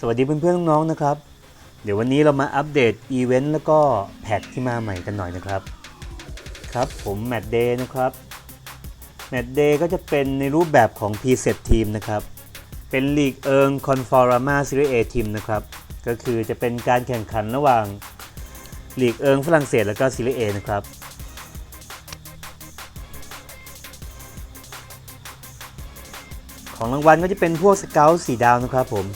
สวัสดีเพื่อนๆน้องๆนะครับ เดี๋ยววันนี้เรามาอัปเดตอีเวนต์แล้วก็แพทที่มาใหม่กันหน่อยนะครับ ครับผมแมตเดย์นะครับแมตเดย์ก็จะเป็นในรูปแบบของ p s e t ทีมนะครับ เป็นลีกเอิงคอนฟอร์มาซีรีส์ A ทีมนะครับ ก็คือจะเป็นการแข่งขันระหว่างลีกเอิงฝรั่งเศสแล้วก็ซีรีส์ A นะครับของรางวัลก็จะเป็นพวกสเกลสีดาวนะครับผม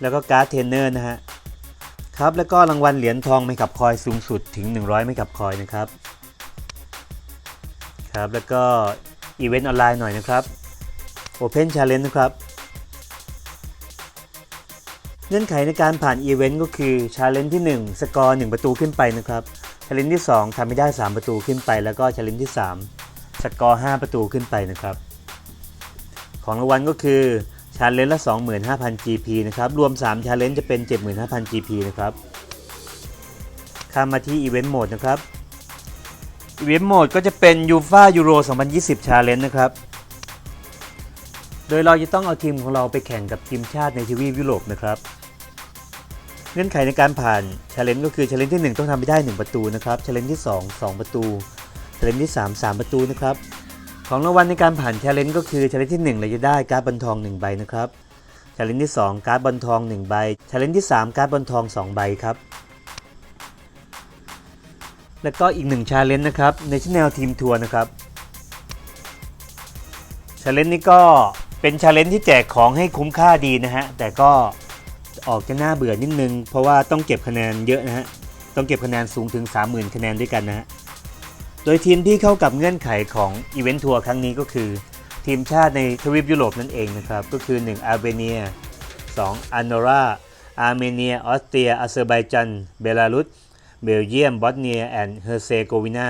แล้วก็การ์ดเทรนเนอร์นะฮะครับแล้วก็รางวัลเหรียญทองไม่ขับคอยสูงสุดถึง 100ไม่ขับคอยนะครับครับแล้วก็อีเวนต์ออนไลน์หน่อยนะครับ Open Challenge นะครับเงื่อนไขในการผ่านอีเวนต์ก็คือ Challenge ที่ 1 สกอร์ 1 ประตูขึ้นไปนะครับ Challenge ที่ 2ทำไม่ได้ 3 ประตูขึ้นไป แล้วก็ Challenge ที่ 3 สกอร์ 5 ประตูขึ้นไปนะครับ ของรางวัลก็คือ ชาเลนจ์ละ 25,000 GP นะครับ รวม 3 ชาเลนจ์จะเป็น 75,000 GP นะครับ ข้ามมาที่อีเวนต์โหมดนะครับ อีเวนต์โหมดก็จะเป็น u f a Euro 2020 Challenge นะครับ โดยเราจะต้องเอาทีมของเราไปแข่งกับทีมชาติในทวีปยุโรปนะครับ เงื่อนไขในการผ่าน Challenge ก็คือ Challenge ที่ 1 ต้องทำไปได้ 1 ประตูนะครับ Challenge ที่ 2 2 ประตู Challenge ที่ 3 3 ประตูนะครับ ของรางวัลในการผ่าน Challenge ก็คือ Challenge ที่1เราจะได้การ์ดบอลทอง 1 ใบนะครับ Challenge ที่ 2 การ์ดบอลทอง 1 ใบ Challenge ที่ 3 การ์ดบอลทอง 2 ใบครับ แล้วก็อีก1 Challenge นะครับ National Team Tour นะครับ Challenge นี้ก็เป็น Challenge ที่แจกของให้คุ้มค่าดีนะฮะแต่ก็ออกจะน่าเบื่อนิดนึง เพราะว่าต้องเก็บคะแนนเยอะนะฮะต้องเก็บคะแนนสูงถึง 30,000 คะแนนด้วยกันนะฮะ ดยทีมที่เข้ากับเงื่อนไขของอีเวนต์ทัวร์ครั้งนี้ก็คือ ทีมชาติในทวีปยุโรปนั่นเองนะครับ ก็คือ 1 อาร์เบเนีย 2 อันโนราอาร์เมเนีย ออสเตรียอาเซอร์ไบจัน เบลารุส เบลเยียม บอสเนีย แอนด์เฮอร์เซโกวีนา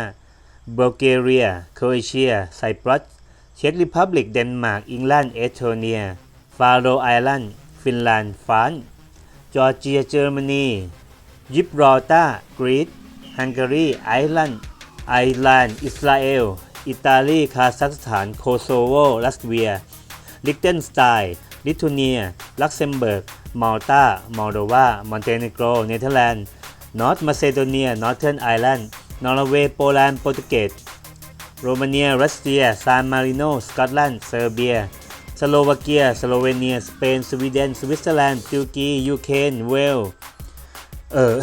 เบลเกเรีย โครเอเชีย ไซปรัส เช็กริพับลิก เดนมาร์กอังกฤษเอสโตเนีย ฟาโรไอแลนด์ ฟินแลนด์ ฟรานซ์จอร์เจีย เยอรมนี ยิบรอลตาร์กรีซฮังการี ไอร์แลนด์ ไอร์แลนด์ อิสราเอล อิตาลี คาซัคสถาน โคโซโวรัสเวีย ลิกเทนสไตน์ ลิทัวเนีย ลักเซมเบิร์ก มาลตา มอลโดวา มอนเตเนโกร เนเธอร์แลนด์ นอร์ทมาซิโดเนีย นอร์เทิร์นไอร์แลนด์ นอร์เวย์ โปแลนด์ โปรตุเกส โรมาเนีย รัสเซีย ซานมาริโน สกอตแลนด์ เซอร์เบีย สโลวาเกีย สโลเวเนีย สเปน สวีเดน สวิตเซอร์แลนด์ ตุรกี ยูเครน เวล เออ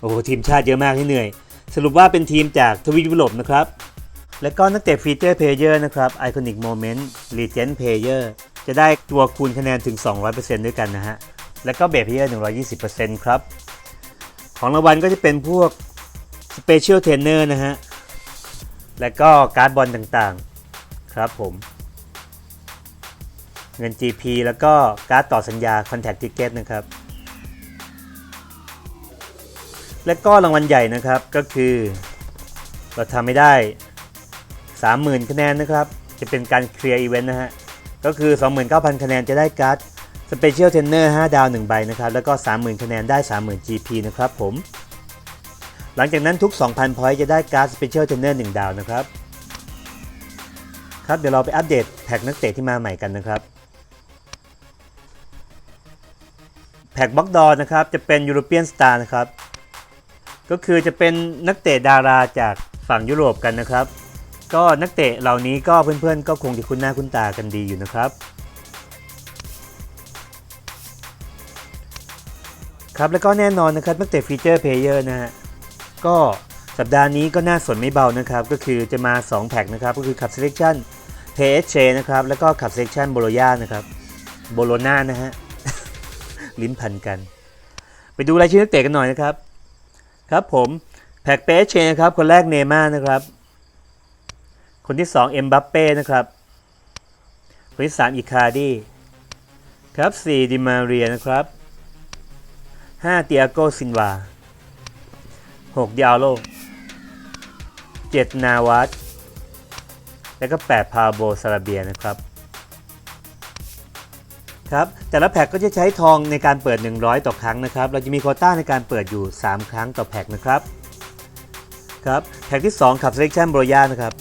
โอ้โห ทีมชาติเยอะมากที่เหนื่อย สรุปว่าเป็นทีมจากทวีปยุโรปนะครับ และก็นักเตะฟีเจอร์เพลเยอร์นะครับไอคอนิกโมเมนต์รีเจนเพลเยอร์จะได้ตัวคูณคะแนนถึง 200%ด้วยกันนะฮะ แล้วก็เบสเพลเยอร์120%ครับ ของรางวัลก็จะเป็นพวกสเปเชียลเทรนเนอร์นะฮะ และก็การ์ดบอลต่างๆ ครับผม เงิน GP แล้วก็การ์ดต่อสัญญา Contact Ticket นะครับ และก็รางวัลใหญ่นะครับก็คือเราทำไม่ได้ 30,000 คะแนนนะครับ จะเป็นการเคลียร์อีเวนต์นะฮะ ก็คือ 29,000 คะแนนจะได้การ์ดสเปเชียลเทรนเนอร์5ดาว 1 ใบนะครับ แล้วก็ 30,000 คะแนนได้ 30,000 GP นะครับผม หลังจากนั้นทุก 2,000 พอยต์จะได้การ์ดสเปเชียลเทรนเนอร์1ดาวนะครับ ครับเดี๋ยวเราไปอัปเดตแพ็กนักเตะที่มาใหม่กันนะครับแพ็กบ็อกดอนะครับจะเป็นยูโรเปียนสตาร์นะครับ ก็คือจะเป็นนักเตะดาราจากฝั่งยุโรปกันนะครับ ก็นักเตะเหล่านี้ก็เพื่อนๆ ก็คงจะคุ้นหน้าคุ้นตากันดีอยู่นะครับ ครับแล้วก็แน่นอนนะครับนักเตะฟีเจอร์เพลเยอร์นะฮะก็สัปดาห์นี้ก็น่าสนไม่เบานะครับ ก็คือจะมา 2 แพ็กนะครับ ก็คือขับ Selection p s j นะครับ แล้วก็ขับ Selection b o l o g n a นะครับโบโลนานะฮะลิ้นพันกัน ไปดูรายชื่อนักเตะกันหน่อยนะครับ ครับผมแพ็กเปเชนะครับ คนแรกเนม่านะครับ คนที่2เอ็มบัปเป้นะครับ คนที่3อิคาร์ดีครับ4ดิมาเรียนะครับ5เตียโกซินวา6ดิอาโล7นาวาสแล้วก็8พาโบซาราเบียนะครับ ครับแต่ละแพ็กก็จะใช้ทองในการเปิด 100 ต่อครั้งนะครับ เราจะมีโคต้าในการเปิดอยู่ 3 ครั้งต่อแพ็กนะครับครับแพ็กที่ 2 ขับ selection b r o y a นะครับ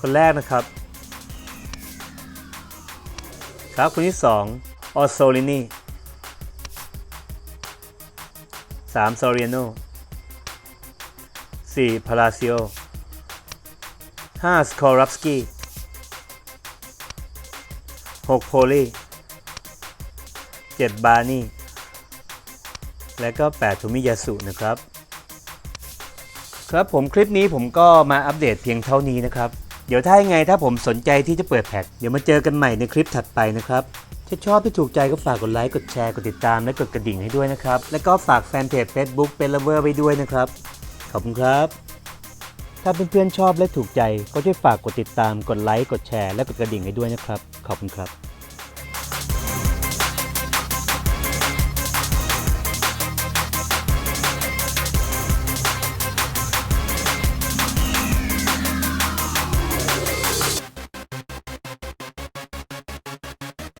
คนแรกนะครับ ครับคนที่ 2 o s o l i n i 3 Soriano 4 Palacio 5 Skorupski 6โพลี7บาร์นี่และก็ 8 ทุมิยาสุนะครับ ครับผมคลิปนี้ผมก็มาอัปเดตเพียงเท่านี้นะครับ เดี๋ยวถ้ายังไงถ้าผมสนใจที่จะเปิดแพ็คเดี๋ยวมาเจอกันใหม่ในคลิปถัดไปนะครับถ้าชอบที่ถูกใจก็ฝากกดไลค์ กดแชร์ กดติดตาม และกดกระดิ่งให้ด้วยนะครับ และก็ฝากแฟนเพจ Facebook เป็นละเวอร์ไปด้วยนะครับ ขอบคุณครับ ถ้าเพื่อนๆชอบและถูกใจก็ช่วยฝากกดติดตาม กดไลค์ กดแชร์ และกดกระดิ่งให้ด้วยนะครับ ขอบคุณครับ